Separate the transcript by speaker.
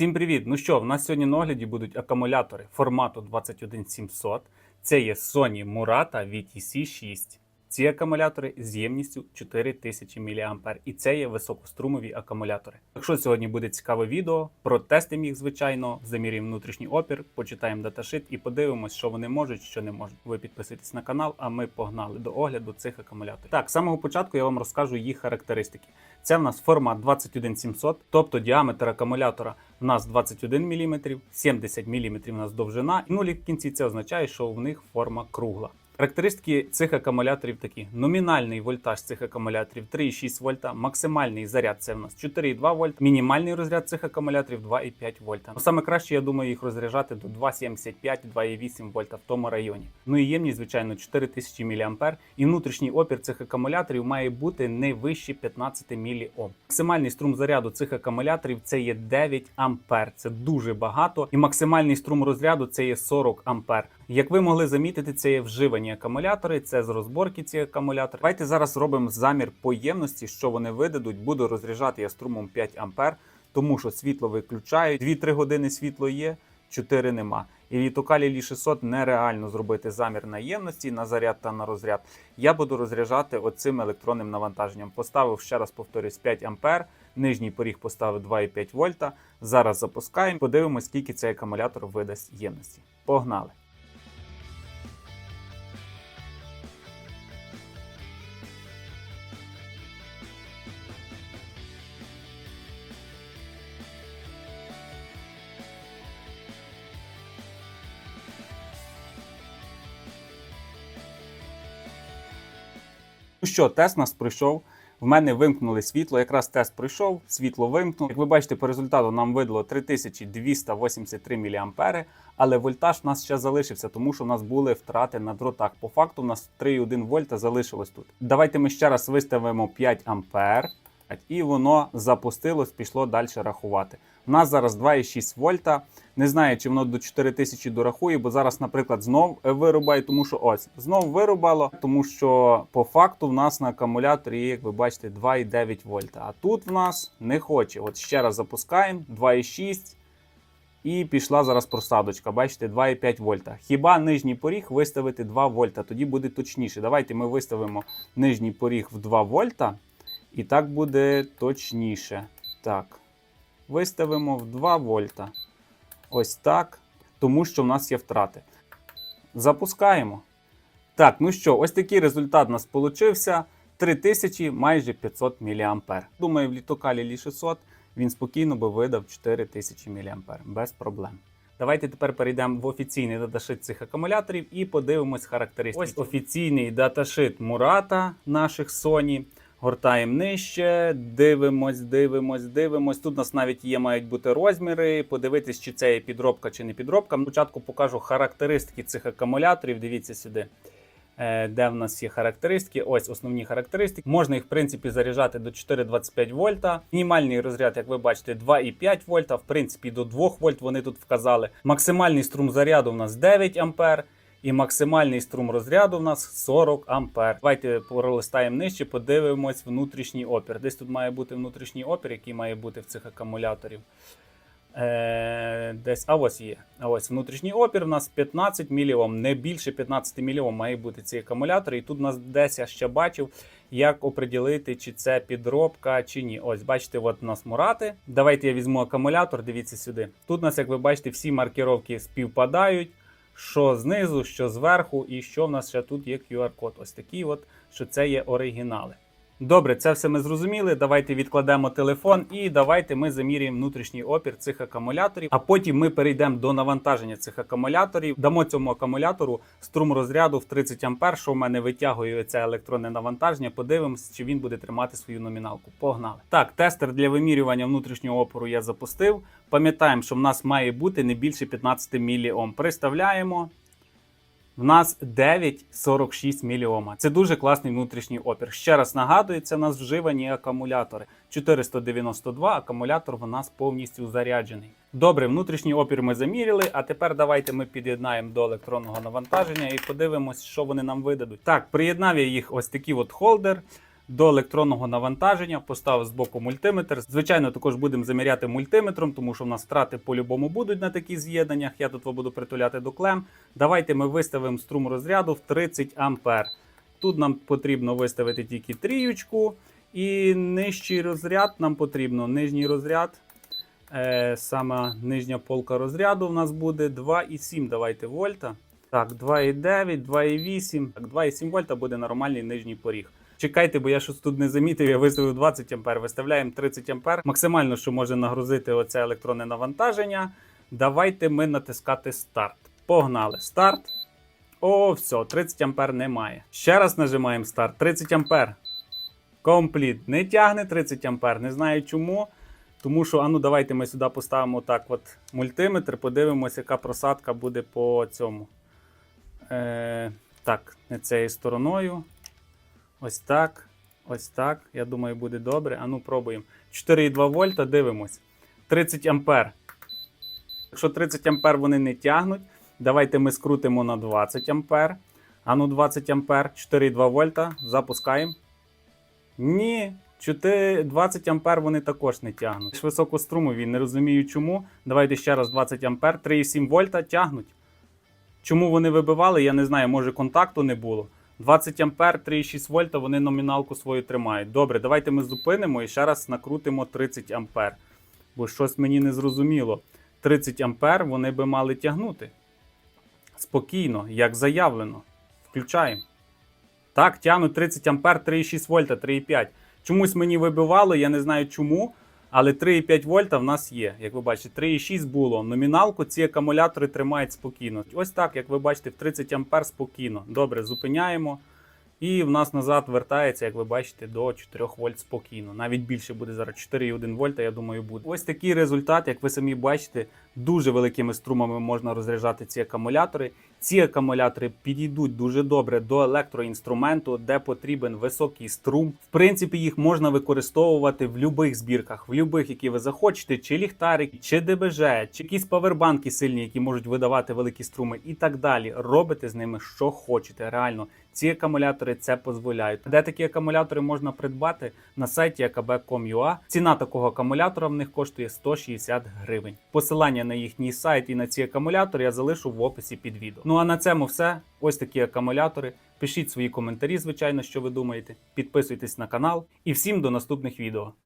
Speaker 1: Всім привіт! Ну що, в нас сьогодні на огляді будуть акумулятори формату 21700. Це є Sony Murata VTC6. Ці акумулятори з ємністю 4000 мА. І це є високострумові акумулятори. Якщо сьогодні буде цікаве відео, протестимо їх, звичайно, замірюємо внутрішній опір, почитаємо даташит і подивимось, що вони можуть, що не можуть. Ви підписуйтесь на канал, а ми погнали до огляду цих акумуляторів. Так, з самого початку я вам розкажу їх характеристики. Це в нас формат 21700, тобто діаметр акумулятора в нас 21 мм, 70 мм у нас довжина, і нулі в кінці це означає, що в них форма кругла. Характеристики цих акумуляторів такі: номінальний вольтаж цих акумуляторів 3,6 вольта, максимальний заряд це в нас 4,2 вольт, мінімальний розряд цих акумуляторів 2,5 вольта. Ну, саме краще, я думаю, їх розряджати до 2,75-2,8 вольта в тому районі. Ну і ємність, звичайно, 4000 мА, і внутрішній опір цих акумуляторів має бути не вище 15 мОм. Максимальний струм заряду цих акумуляторів це є 9 ампер. Це дуже багато. І максимальний струм розряду це є 40 ампер. Як ви могли замітити, це є вживані акумулятори, це з розборки ці акумулятори. Давайте зараз робимо замір поємності, що вони видадуть. Буду розряджати я струмом 5 ампер, тому що світло виключають. 2-3 години світло є, 4 нема. І від Лі 600 нереально зробити замір на ємності, на заряд та на розряд. Я буду розряджати оцим електронним навантаженням. Поставив ще раз повторюсь 5 ампер. Нижній поріг поставив 2,5 вольта. Зараз запускаємо. Подивимось, скільки цей акумулятор видасть ємності. Погнали! Ну що, тест нас пройшов. В мене вимкнули світло. Якраз тест пройшов, світло вимкнув. Як ви бачите, по результату нам видало 3283 мА, але вольтаж у нас ще залишився, тому що у нас були втрати на дротах. По факту у нас 3,1 вольта залишилось тут. Давайте ми ще раз виставимо 5 ампер, і воно запустилось, пішло далі рахувати. У нас зараз 2,6 вольта. Не знаю, чи воно до 4000 дорахує, бо зараз, наприклад, знов вирубає, тому що ось знов вирубало, тому що по факту в нас на акумуляторі, як ви бачите, 2,9 вольта. А тут в нас не хоче. От ще раз запускаємо 2,6. І пішла зараз просадочка. Бачите, 2,5 вольта. Хіба нижній поріг виставити 2 вольта? Тоді буде точніше. Давайте ми виставимо нижній поріг в 2 вольта. І так буде точніше. Так. Виставимо в 2 вольта. Ось так. Тому що в нас є втрати. Запускаємо. Так, ну що, ось такий результат у нас получився. 3000 майже 500 мА. Думаю, в літокалі Лі 600 він спокійно би видав 4000 мА. Без проблем. Давайте тепер перейдемо в офіційний даташит цих акумуляторів і подивимось характеристики. Ось офіційний даташит Murata наших Sony. Гортаємо нижче, дивимось, дивимось, дивимось. Тут у нас навіть є, мають бути розміри. Подивитись, чи це є підробка чи не підробка. Спочатку покажу характеристики цих акумуляторів. Дивіться сюди, е, де в нас є характеристики. Ось основні характеристики. Можна їх, в принципі, заряджати до 4,25 вольта. Мінімальний розряд, як ви бачите, 2,5 вольта. В принципі, до 2 вольт вони тут вказали. Максимальний струм заряду у нас 9 ампер. І максимальний струм розряду в нас 40 ампер. Давайте пролистаємо нижче, подивимось внутрішній опір. Десь тут має бути внутрішній опір, який має бути в цих акумуляторів. Е, Десь, а ось є. А ось внутрішній опір у нас 15 мільйом, не більше 15 мільйом має бути ці акумулятори. І тут у нас десь я ще бачив, як оприділити, чи це підробка, чи ні. Ось, бачите, от у нас мурати. Давайте я візьму акумулятор, дивіться сюди. Тут у нас, як ви бачите, всі маркировки співпадають що знизу, що зверху, і що в нас ще тут є QR-код. Ось такий, от, що це є оригінали. Добре, це все ми зрозуміли. Давайте відкладемо телефон і давайте ми заміряємо внутрішній опір цих акумуляторів. А потім ми перейдемо до навантаження цих акумуляторів. Дамо цьому акумулятору струм розряду в 30 А, що в мене витягує це електронне навантаження. Подивимось, чи він буде тримати свою номіналку. Погнали. Так, тестер для вимірювання внутрішнього опору я запустив. Пам'ятаємо, що в нас має бути не більше 15 мільйом. Приставляємо. В нас 9,46 мільйома. Це дуже класний внутрішній опір. Ще раз нагадую, це в нас вживані акумулятори. 492 акумулятор в нас повністю заряджений. Добре, внутрішній опір ми заміряли, а тепер давайте ми під'єднаємо до електронного навантаження і подивимось, що вони нам видадуть. Так, приєднав я їх ось такий от холдер до електронного навантаження, поставив з боку мультиметр. Звичайно, також будемо заміряти мультиметром, тому що в нас втрати по-любому будуть на таких з'єднаннях. Я тут буду притуляти до клем. Давайте ми виставимо струм розряду в 30 ампер. Тут нам потрібно виставити тільки тріючку, і нижчий розряд нам потрібно нижній розряд. Е, саме нижня полка розряду в нас буде 2,7 давайте вольта. Так, 2,9, 2,8. Так, 2,7 вольта буде нормальний нижній поріг. Чекайте, бо я щось тут не замітив. Я виставив 20 ампер, виставляємо 30 ампер. Максимально, що може нагрузити оце електронне навантаження. Давайте ми натискати старт. Погнали. Старт. О, все, 30 ампер немає. Ще раз нажимаємо старт. 30 ампер. Компліт. Не тягне 30 ампер. Не знаю чому. Тому що, а ну давайте ми сюди поставимо так от мультиметр, подивимося, яка просадка буде по цьому. Е, так, не цією стороною. Ось так. Ось так. Я думаю, буде добре. А ну пробуємо. 4,2 вольта, дивимось. 30 ампер. Якщо 30 ампер вони не тягнуть, давайте ми скрутимо на 20 ампер. А ну 20 ампер, 4,2 вольта. Запускаємо. Ні, 4, 20 ампер вони також не тягнуть. Високострумові, не розумію чому. Давайте ще раз 20 ампер, 3,7 вольта тягнуть. Чому вони вибивали, я не знаю, може контакту не було. 20 ампер, 3,6 вольта, вони номіналку свою тримають. Добре, давайте ми зупинимо і ще раз накрутимо 30 ампер. Бо щось мені не зрозуміло. 30 ампер вони би мали тягнути. Спокійно, як заявлено. Включаємо. Так, тягнуть 30 ампер, 3,6 вольта, 3,5. Чомусь мені вибивало, я не знаю чому. Але 3,5 вольта в нас є. Як ви бачите, 3,6 було. Номіналку ці акумулятори тримають спокійно. Ось так, як ви бачите, в 30 ампер спокійно. Добре, зупиняємо. І в нас назад вертається, як ви бачите, до 4 вольт спокійно. Навіть більше буде зараз 4,1 вольта, я думаю, буде. Ось такий результат, як ви самі бачите, дуже великими струмами можна розряджати ці акумулятори. Ці акумулятори підійдуть дуже добре до електроінструменту, де потрібен високий струм. В принципі, їх можна використовувати в будь-яких збірках, в будь-яких, які ви захочете, чи ліхтарик, чи ДБЖ, чи якісь павербанки сильні, які можуть видавати великі струми, і так далі. Робите з ними що хочете. Реально, ці акумулятори це дозволяють. Де такі акумулятори можна придбати на сайті akb.com.ua. Ціна такого акумулятора в них коштує 160 гривень. Посилання на їхній сайт і на ці акумулятори я залишу в описі під відео. Ну а на цьому все. Ось такі акумулятори. Пишіть свої коментарі, звичайно, що ви думаєте. Підписуйтесь на канал і всім до наступних відео.